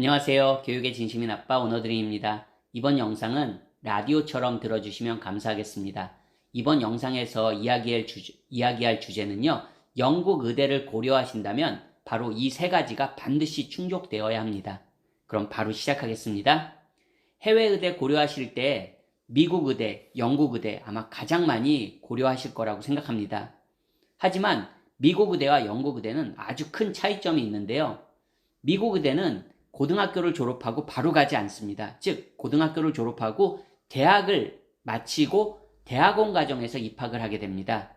안녕하세요. 교육의 진심인 아빠 오너드림입니다. 이번 영상은 라디오처럼 들어주시면 감사하겠습니다. 이번 영상에서 이야기할, 주제, 이야기할 주제는요. 영국 의대를 고려하신다면 바로 이 세 가지가 반드시 충족되어야 합니다. 그럼 바로 시작하겠습니다. 해외 의대 고려하실 때 미국 의대, 영국 의대 아마 가장 많이 고려하실 거라고 생각합니다. 하지만 미국 의대와 영국 의대는 아주 큰 차이점이 있는데요. 미국 의대는 고등학교를 졸업하고 바로 가지 않습니다. 즉, 고등학교를 졸업하고 대학을 마치고 대학원 과정에서 입학을 하게 됩니다.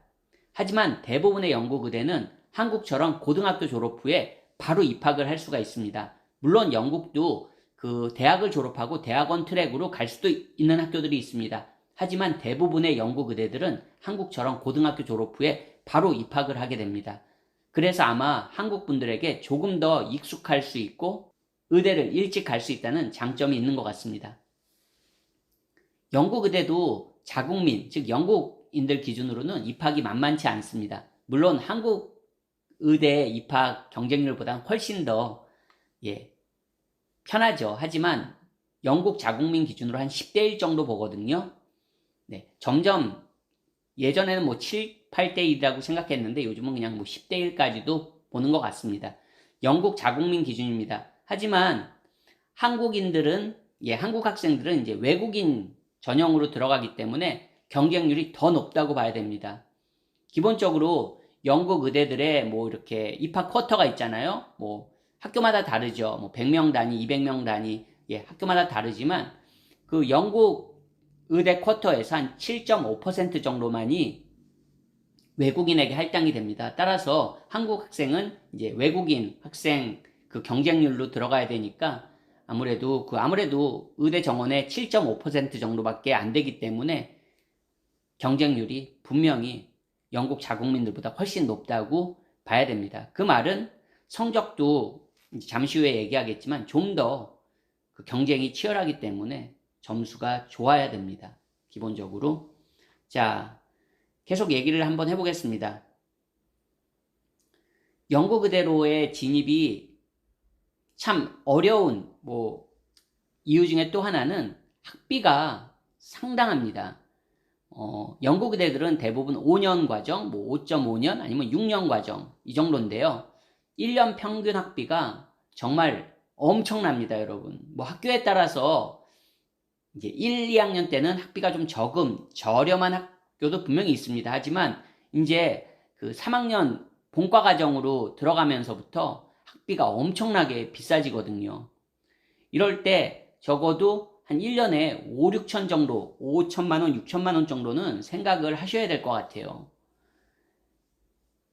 하지만 대부분의 영국 의대는 한국처럼 고등학교 졸업 후에 바로 입학을 할 수가 있습니다. 물론 영국도 그 대학을 졸업하고 대학원 트랙으로 갈 수도 있는 학교들이 있습니다. 하지만 대부분의 영국 의대들은 한국처럼 고등학교 졸업 후에 바로 입학을 하게 됩니다. 그래서 아마 한국 분들에게 조금 더 익숙할 수 있고 의대를 일찍 갈 수 있다는 장점이 있는 것 같습니다. 영국 의대도 자국민, 즉 영국인들 기준으로는 입학이 만만치 않습니다. 물론 한국 의대 입학 경쟁률보다 훨씬 더 예, 편하죠. 하지만 영국 자국민 기준으로 한 10대 1 정도 보거든요. 네, 점점 예전에는 뭐 7, 8대 1이라고 생각했는데 요즘은 그냥 뭐 10대 1까지도 보는 것 같습니다. 영국 자국민 기준입니다. 하지만 한국인들은 예, 한국 학생들은 이제 외국인 전형으로 들어가기 때문에 경쟁률이 더 높다고 봐야 됩니다. 기본적으로 영국 의대들의 뭐 이렇게 입학 쿼터가 있잖아요. 뭐 학교마다 다르죠. 뭐 100명 단위, 200명 단위, 예, 학교마다 다르지만 그 영국 의대 쿼터에서 한 7.5% 정도만이 외국인에게 할당이 됩니다. 따라서 한국 학생은 이제 외국인 학생 그 경쟁률로 들어가야 되니까 아무래도 그 아무래도 의대 정원의 7.5% 정도밖에 안 되기 때문에 경쟁률이 분명히 영국 자국민들보다 훨씬 높다고 봐야 됩니다. 그 말은 성적도 잠시 후에 얘기하겠지만 좀 더 그 경쟁이 치열하기 때문에 점수가 좋아야 됩니다. 기본적으로. 자, 계속 얘기를 한번 해보겠습니다. 영국 의대로의 진입이 참 어려운 뭐 이유 중에 또 하나는 학비가 상당합니다. 어, 영국 의대들은 대부분 5년 과정, 뭐 5.5년 아니면 6년 과정 이 정도인데요. 1년 평균 학비가 정말 엄청납니다, 여러분. 뭐 학교에 따라서 이제 1, 2학년 때는 학비가 좀 적음, 저렴한 학교도 분명히 있습니다. 하지만 이제 그 3학년 본과 과정으로 들어가면서부터 학비가 엄청나게 비싸지거든요. 이럴 때 적어도 한 1년에 5, 6천 정도, 5천만 원, 6천만 원 정도는 생각을 하셔야 될 것 같아요.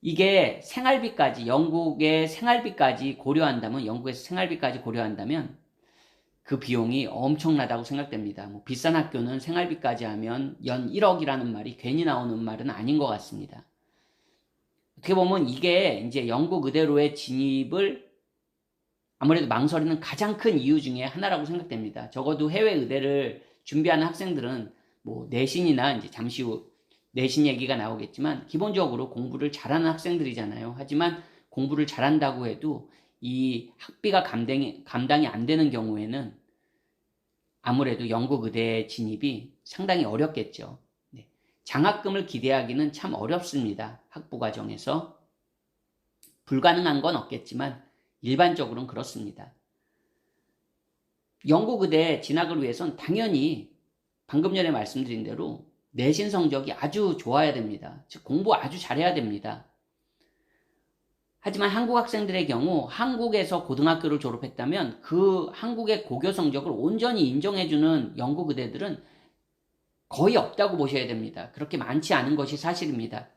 이게 생활비까지, 영국의 생활비까지 고려한다면, 영국에서 생활비까지 고려한다면 그 비용이 엄청나다고 생각됩니다. 뭐 비싼 학교는 생활비까지 하면 연 1억이라는 말이 괜히 나오는 말은 아닌 것 같습니다. 어떻게 보면 이게 이제 영국 의대로의 진입을 아무래도 망설이는 가장 큰 이유 중에 하나라고 생각됩니다. 적어도 해외 의대를 준비하는 학생들은 뭐 내신이나 이제 잠시 후 내신 얘기가 나오겠지만 기본적으로 공부를 잘하는 학생들이잖아요. 하지만 공부를 잘한다고 해도 이 학비가 감당이, 감당이 안 되는 경우에는 아무래도 영국 의대 진입이 상당히 어렵겠죠. 네. 장학금을 기대하기는 참 어렵습니다. 학부 과정에서. 불가능한 건 없겠지만 일반적으로는 그렇습니다. 영국 의대 진학을 위해선 당연히 방금 전에 말씀드린 대로 내신 성적이 아주 좋아야 됩니다. 즉 공부 아주 잘해야 됩니다. 하지만 한국 학생들의 경우 한국에서 고등학교를 졸업했다면 그 한국의 고교 성적을 온전히 인정해주는 영국 의대들은 거의 없다고 보셔야 됩니다. 그렇게 많지 않은 것이 사실입니다.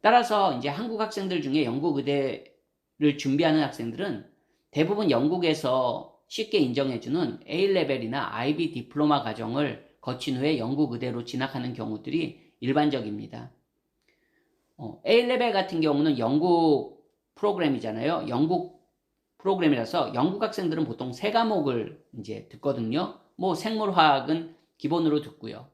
따라서 이제 한국 학생들 중에 영국 의대를 준비하는 학생들은 대부분 영국에서 쉽게 인정해주는 A레벨이나 IB 디플로마 과정을 거친 후에 영국 의대로 진학하는 경우들이 일반적입니다. 어, A레벨 같은 경우는 영국 프로그램이잖아요. 영국 프로그램이라서 영국 학생들은 보통 세 과목을 이제 듣거든요. 뭐 생물화학은 기본으로 듣고요.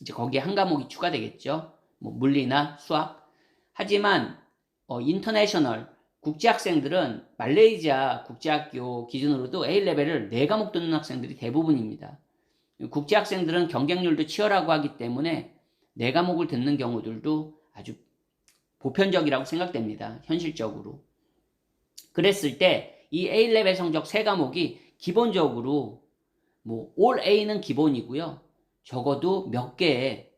이제 거기에 한 과목이 추가되겠죠. 뭐 물리나 수학. 하지만 어, 인터내셔널 국제 학생들은 말레이시아 국제학교 기준으로도 A레벨을 4과목 듣는 학생들이 대부분입니다. 국제 학생들은 경쟁률도 치열하고 하기 때문에 4과목을 듣는 경우들도 아주 보편적이라고 생각됩니다. 현실적으로. 그랬을 때 이 A레벨 성적 3과목이 기본적으로 뭐올 A는 기본이고요. 적어도 몇 개의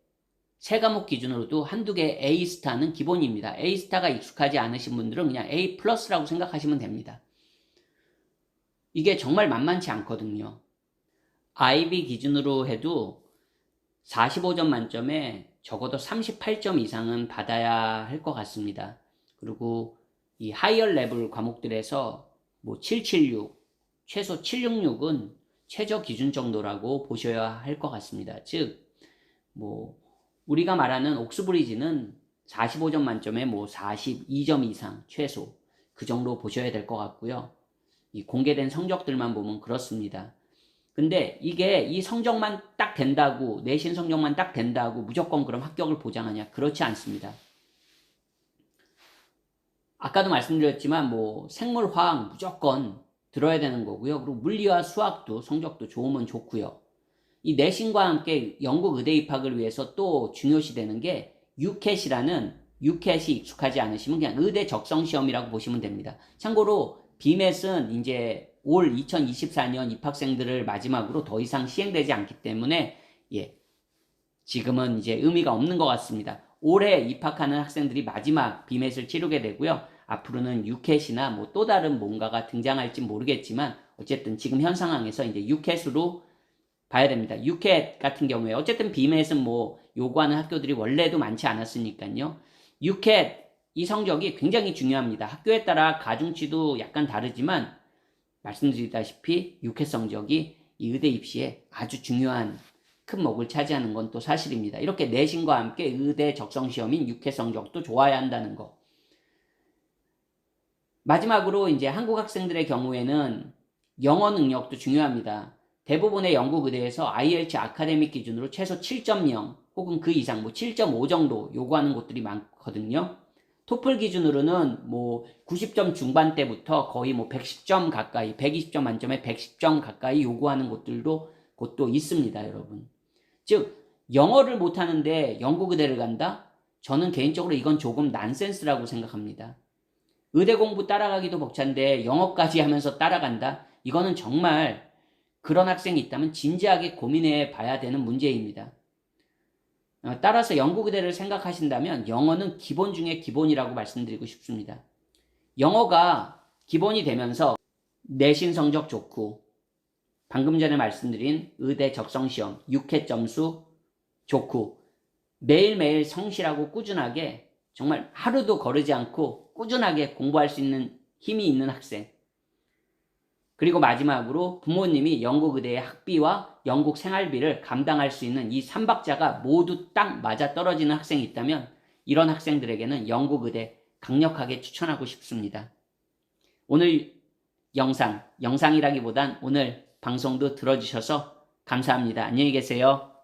세 과목 기준으로도 한두 개 A 스타는 기본입니다. A 스타가 익숙하지 않으신 분들은 그냥 A 플러스라고 생각하시면 됩니다. 이게 정말 만만치 않거든요. IB 기준으로 해도 45점 만점에 적어도 38점 이상은 받아야 할 것 같습니다. 그리고 이 하이어 레벨 과목들에서 뭐 776, 최소 766은 최저 기준 정도라고 보셔야 할 것 같습니다. 즉, 뭐, 우리가 말하는 옥스브리지는 45점 만점에 뭐 42점 이상 최소 그 정도 보셔야 될 것 같고요. 이 공개된 성적들만 보면 그렇습니다. 근데 이게 이 성적만 딱 된다고 내신 성적만 딱 된다고 무조건 그럼 합격을 보장하냐? 그렇지 않습니다. 아까도 말씀드렸지만 뭐 생물 화학 무조건 들어야 되는 거고요. 그리고 물리와 수학도 성적도 좋으면 좋고요. 이 내신과 함께 영국 의대 입학을 위해서 또 중요시 되는 게 UCAT이라는 UCAT이 익숙하지 않으시면 그냥 의대 적성 시험이라고 보시면 됩니다. 참고로 BMAT은 이제 올 2024년 입학생들을 마지막으로 더 이상 시행되지 않기 때문에 예 지금은 이제 의미가 없는 것 같습니다. 올해 입학하는 학생들이 마지막 BMAT을 치르게 되고요. 앞으로는 UCAT이나 뭐 또 다른 뭔가가 등장할지 모르겠지만 어쨌든 지금 현 상황에서 이제 UCAT으로 봐야 됩니다. UCAT 같은 경우에 어쨌든 BMAT은 뭐 요구하는 학교들이 원래도 많지 않았으니까요. UCAT 이 성적이 굉장히 중요합니다. 학교에 따라 가중치도 약간 다르지만 말씀드리다시피 UCAT 성적이 이 의대 입시에 아주 중요한 큰 목을 차지하는 건 또 사실입니다. 이렇게 내신과 함께 의대 적성 시험인 UCAT 성적도 좋아야 한다는 거. 마지막으로 이제 한국 학생들의 경우에는 영어 능력도 중요합니다. 대부분의 영국 의대에서 IELTS 아카데믹 기준으로 최소 7.0 혹은 그 이상 뭐 7.5 정도 요구하는 곳들이 많거든요. 토플 기준으로는 뭐 90점 중반대부터 거의 뭐 110점 가까이, 120점 만점에 110점 가까이 요구하는 곳들도 곳도 있습니다, 여러분. 즉 영어를 못하는데 영국 의대를 간다? 저는 개인적으로 이건 조금 난센스라고 생각합니다. 의대 공부 따라가기도 벅찬데 영어까지 하면서 따라간다? 이거는 정말 그런 학생이 있다면 진지하게 고민해 봐야 되는 문제입니다. 어, 따라서 영국 의대를 생각하신다면 영어는 기본 중에 기본이라고 말씀드리고 싶습니다. 영어가 기본이 되면서 내신 성적 좋고 방금 전에 말씀드린 의대 적성 시험 6회 점수 좋고 매일매일 성실하고 꾸준하게 정말 하루도 거르지 않고 꾸준하게 공부할 수 있는 힘이 있는 학생 그리고 마지막으로 부모님이 영국 의대의 학비와 영국 생활비를 감당할 수 있는 이 3박자가 모두 딱 맞아 떨어지는 학생이 있다면 이런 학생들에게는 영국 의대 강력하게 추천하고 싶습니다. 오늘 영상, 영상이라기보단 오늘 방송도 들어주셔서 감사합니다. 안녕히 계세요.